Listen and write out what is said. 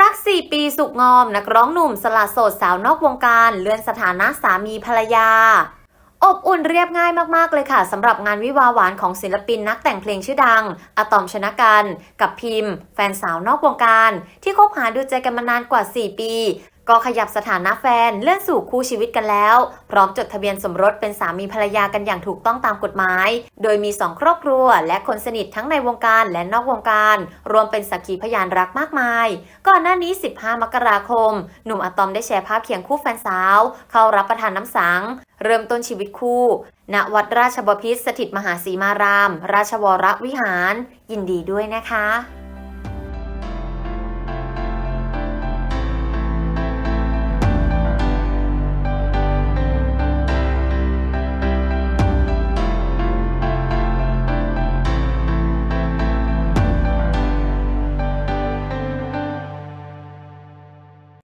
รัก 4 ปีสุกงอม นักร้องหนุ่มสละโสดสาวนอกวงการ เลื่อนสถานะสามีภรรยา อบอุ่นเรียบง่ายมาก ๆ เลยค่ะสำหรับงานวิวาหวานของศิลปินนักแต่งเพลงชื่อดัง อะตอมชนะกัน กับพิมพ์ แฟนสาวนอกวงการ ที่คบหาดูใจกันมานานกว่า 4 ปี ก็ขยับสถานะแฟนเลื่อนสู่คู่ชีวิตกันแล้ว พร้อมจดทะเบียนสมรสเป็นสามีภรรยากันอย่างถูกต้องตามกฎหมาย โดยมีสองครอบครัว และคนสนิททั้งในวงการและนอกวงการ รวมเป็นสักขีพยานรักมากมาย ก่อนหน้านี้ 15 มกราคม หนุ่มอะตอมได้แชร์ภาพเคียงคู่แฟนสาว เข้ารับประทานน้ำสัง เริ่มต้นชีวิตคู่ ณวัดราชบพิตรสถิตมหาสีมาราม ราชวรวิหาร ยินดีด้วยนะคะ